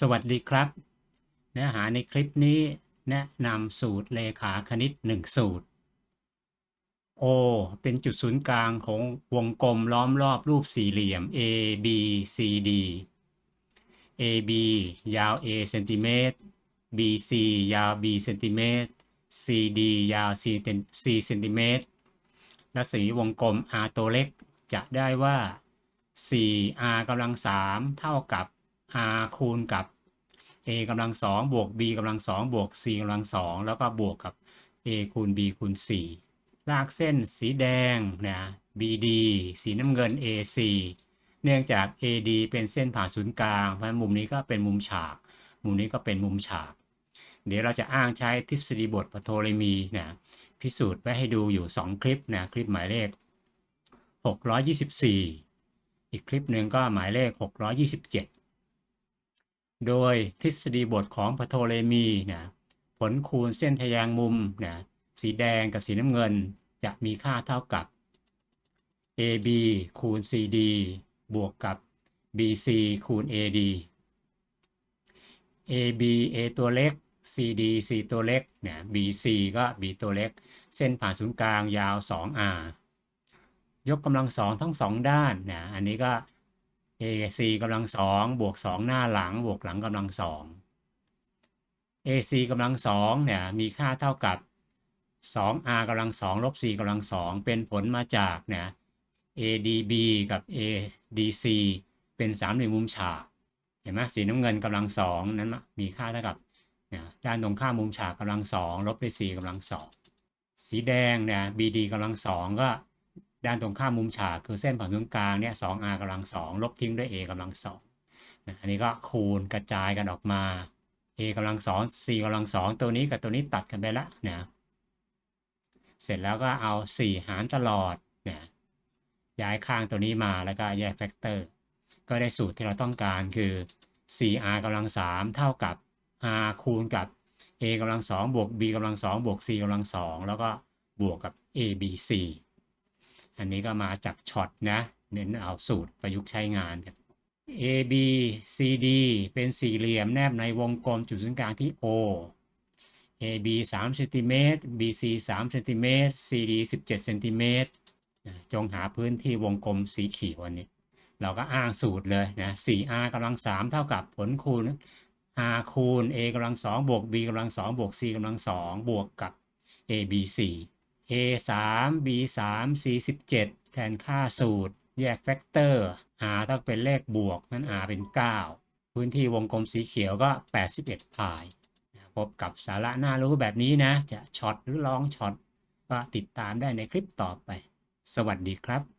สวัสดีครับ เนื้อหาในคลิปนี้แนะนำสูตรเลขาคณิต 1 สูตร O เป็นจุดศูนย์กลางของวงกลมล้อมรอบรูปสี่เหลี่ยม A B C D AB ยาว A เซนติเมตร BC ยาว B เซนติเมตร CD ยาว C เซน C เซนติเมตรรัศมีวงกลม R ตัวเล็กจะได้ว่า 4R กำลัง3เท่ากับ R คูณกับ A กำลัง2บวก B กำลัง2บวก C กำลัง2แล้วก็บวกกับ A คูณ B คูณ 4 ลากเส้นสีแดงนะ BD สีน้ำเงิน AC เนื่องจาก AD เป็นเส้นผ่าศูนย์กลาง เพราะฉะนั้นมุมนี้ก็เป็นมุมฉาก มุมนี้ก็เป็นมุมฉาก เดี๋ยวเราจะอ้างใช้ทฤษฎีบทปโทเลมีนะพิสูจน์ไว้ให้ดูอยู่ 2 คลิปนะคลิปหมายเลข 624 อีกคลิปหนึ่งก็หมายเลข 627 โดยทฤษฎีบทของปโทเลมีนะผลคูณเส้นทะแยงมุมนะสีแดงกับสีน้ำเงินจะมีค่าเท่ากับ AB คูณ CD บวกกับ BC คูณ AD AB A ตัวเล็ก CD C ตัวเล็กเนี่ย BC ก็ B ตัวเล็ก เส้นผ่านศูนย์กลางยาว 2R ยกกำลังสองทั้งสองด้านนะอันนี้ก็ AC กำลังสองบวก2หน้าหลังบวกหลังกำลังสอง AC กำลังสองเนี่ยมีค่าเท่ากับ 2R กำลังสองลบ C กำลังสองเป็นผลมาจากเนี่ย ADB กับ ADC เป็นสามเหลี่ยมมุมฉากเห็นไหมสีน้ำเงินกำลังสองนั้นมีค่าเท่ากับเนี่ยด้านตรงข้ามมุมฉากกำลังสองลบด้วย C กำลังสองสีแดงเนี่ย BD กำลังสองก็ ด้านตรงข้ามมุมฉากคือเส้นผ่านศูนย์กลางเนี่ย 2r กำลังสองลบทิ้งด้วย a กำลังสองนะอันนี้ก็คูณกระจายกันออกมา a กำลังสอง c กำลังสองตัวนี้กับตัวนี้ตัดกันไปละนะเสร็จแล้วก็เอา 4 หารตลอดนะย้ายข้างตัวนี้มาแล้วก็แยกแฟกเตอร์ก็ได้สูตรที่เราต้องการคือ 4r กำลัง 3 เท่ากับ r คูณกับ a กำลัง2บวก b กำลัง2บวก c กำลัง2แล้วก็บวกกับ a b c อันนี้ก็มาจากช็อตนะ เน้นเอาสูตรประยุกต์ใช้งานกัน A B C D เป็นสี่เหลี่ยมแนบในวงกลมจุดศูนย์กลางที่ O A B 3เซนติเมตร B C 3เซนติเมตร C D 17เซนติเมตรจงหาพื้นที่วงกลมสีเขียวอันนี้ เราก็อ้างสูตรเลยนะ 4R กำลัง 3 เท่ากับผลคูณ R คูณ A กำลัง2บวก B กำลัง2บวก C กำลัง2บวกกับ A B C A 3 B 3 C 17แทนค่าสูตร แยกแฟกเตอร์ R ต้องเป็นเลขบวก นั้น R เป็น 9 พื้นที่วงกลมสีเขียวก็ 81พายพบกับสาระน่ารู้แบบนี้นะ จะช็อตหรือลองช็อตก็ติดตามได้ในคลิปต่อไป สวัสดีครับ